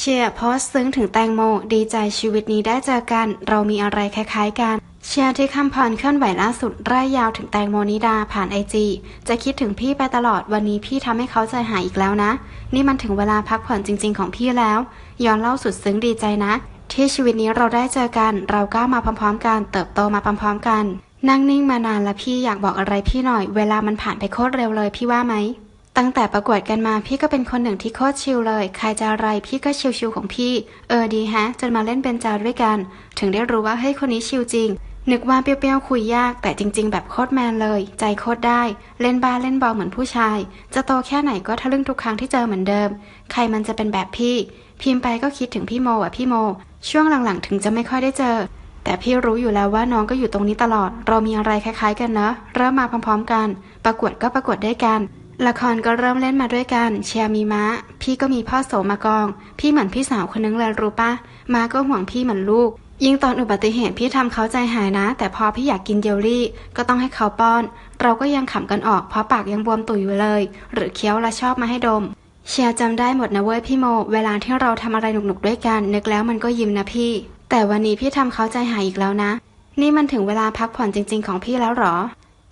เชียร์โพสซึ้งถึงแตงโม ดีใจชีวิตนี้ได้เจอกัน เรามีอะไรคล้ายๆกัน เชียร์ที่คำพรเคลื่อนไหวล่าสุดร่ายยาวถึงแตงโมนิดาผ่านไอจีจะคิดถึงพี่ไปตลอดวันนี้พี่ทำให้เขาใจหายอีกแล้วนะ นี่มันถึงเวลาพักผ่อนจริง ๆ ของพี่แล้ว ย้อนเล่าสุดซึ้งดีใจนะ ที่ชีวิตนี้เราได้เจอกัน เราก้าวมาพร้อมๆ กัน เติบโตมาพร้อมๆ กัน นั่งนิ่งมานานแล้วพี่อยากบอกอะไรพี่หน่อย เวลามันผ่านไปโคตรเร็วเลยพี่ว่าไหม ตั้งแต่ประกวดกันมาพี่ก็เป็นคนหนึ่งที่โคตรชิลเลย ใครจะอะไรพี่ก็ชิลๆของพี่ เออดีฮะ จนมาเล่นเป็นจาด้วยกัน ถึงได้รู้ว่าเฮ้ยคนนี้ชิลจริง นึกว่าเปรี้ยวๆคุยยาก แต่จริง ๆ แบบโคตรแมนเลย ใจโคตรได้ เล่นบ้าเล่นบอลเหมือนผู้ชาย จะโตแค่ไหนก็ทะลึ่งทุกครั้งที่เจอเหมือนเดิม ใครมันจะเป็นแบบพี่ พิมพ์ไปก็คิดถึงพี่โมอะพี่โม ช่วงหลังๆ ถึงจะไม่ค่อยได้เจอ แต่พี่รู้อยู่แล้วว่าน้องก็อยู่ตรงนี้ตลอด เรามีอะไรคล้าย ๆ กันเนอะเริ่มมาพร้อม ๆ กัน ประกวดก็ประกวดด้วยกัน ละครก็เริ่มเล่นมาด้วยกัน เชียร์มีม้า พี่ก็มีพ่อโสมากอง พี่เหมือนพี่สาวคนนึงเลยรู้ปะม้าก็ห่วงพี่เหมือนลูก ยิ่งตอนอุบัติเหตุพี่ทำเขาใจหายนะ แต่พอพี่อยากกินเยลลี่ ก็ต้องให้เขาป้อน เราก็ยังขำกันออกเพราะปากยังบวมตุยอยู่เลย หรือเคี้ยวและชอบมาให้ดม เชียร์จำได้หมดนะเว้ยพี่โม เวลาที่เราทำอะไรหนุกๆด้วยกันนึกแล้วมันก็ยิ้มนะพี่ แต่วันนี้พี่ทำเขาใจหายอีกแล้วนะ นี่มันถึงเวลาพักผ่อนจริง ๆ ของพี่แล้วหรอ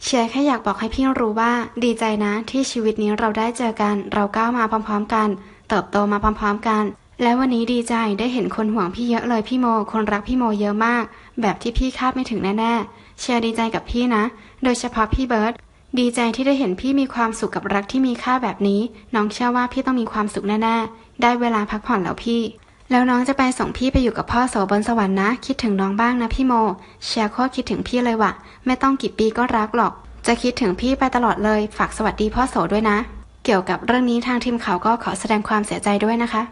เชียร์แค่อยากบอกให้พี่รู้ว่า ดีใจนะที่ชีวิตนี้เราได้เจอกัน เราก้าวมาพร้อม ๆ กัน เติบโตมาพร้อม ๆ กัน และวันนี้ดีใจได้เห็นคนห่วงพี่เยอะเลยพี่โม คนรักพี่โมเยอะมาก แบบที่พี่คาดไม่ถึงแน่ๆเชียร์ดีใจกับพี่นะ โดยเฉพาะพี่เบิร์ตดีใจที่ได้เห็นพี่มีความสุขกับรักที่มีค่าแบบนี้ น้องเชื่อว่าพี่ต้องมีความสุขแน่ๆได้เวลาพักผ่อนแล้วพี่ แล้วน้องจะไปส่งพี่ไปอยู่กับพ่อโสบนสวรรค์นะ คิดถึงน้องบ้างนะพี่โมเชียร์โคตรคิดถึงพี่เลยว่ะไม่ต้องกี่ปีก็รักหรอก จะคิดถึงพี่ไปตลอดเลย ฝากสวัสดีพ่อโสด้วยนะ เกี่ยวกับเรื่องนี้ทางทีมข่าวก็ขอแสดงความเสียใจด้วยนะคะ